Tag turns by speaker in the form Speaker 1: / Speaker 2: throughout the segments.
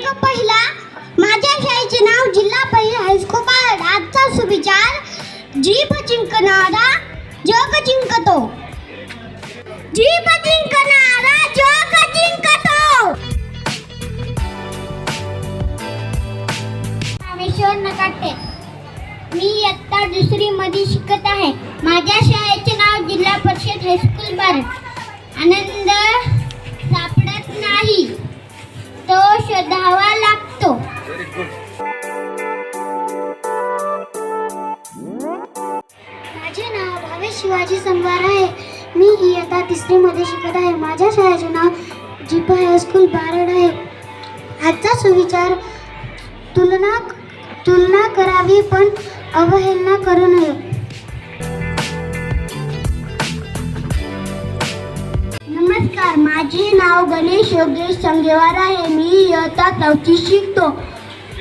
Speaker 1: क्रमांक पहिला. माझ्या शाळेचे नाव जिल्हा परिषद हायस्कूल बारड आजचा सुविचार जीप जिंकणारा जग जिंकतो जीप जिंकणारा जग जिंकतो रामेश्वर नकाटे. मी इयत्ता दुसरी मध्ये शिकत आहे. माझ्या शाळेचे नाव जिल्हा परिषद हायस्कूल बारड आनंद
Speaker 2: नावे शिवाजी संभार आहे. मी इयत्ता तिसरीमध्ये शिकत आहे. माझ्या शाळेचे नाव जिपा हायस्कूल बारड आहे. आजचा सुविचार तुलना तुलना करावी पण अवहेलना करू नये.
Speaker 3: नमस्कार माझे नाव गणेश योगेश संगेवार आहे. मी इयत्ता चौथी शिकतो.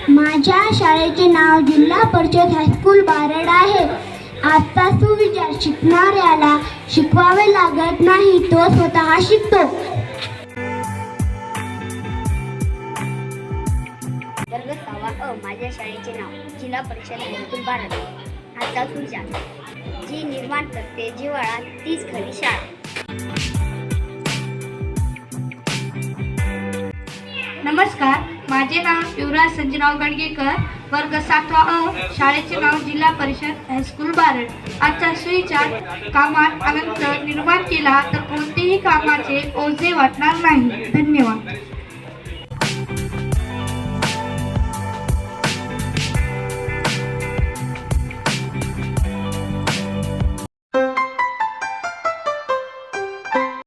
Speaker 3: माझ्या शाळेचे नाव जिल्हा परिषद हायस्कूल बारड आहे. तू सुविचार शिकणाऱ्याला शिकवावे लागत नाही तो स्वतः शिकतो.
Speaker 4: वर्ग सहावा अ माझ्या शाळेचे नाव जिल्हा परिषद हायस्कूल भारत आजचा तुझ्या जी निर्माण करते जिव्हाळा तीच खरी शाळा.
Speaker 5: नमस्कार माझे नाव युवराज संजयराव गडगेकर वर्ग सातवा अ शाळेचे नाव जिल्हा परिषद हायस्कूल बारड. आजचा सुविचार कामात आनंद निर्माण केला तर कोणतेही कामाचे ओझे वाटणार नाही. धन्यवाद.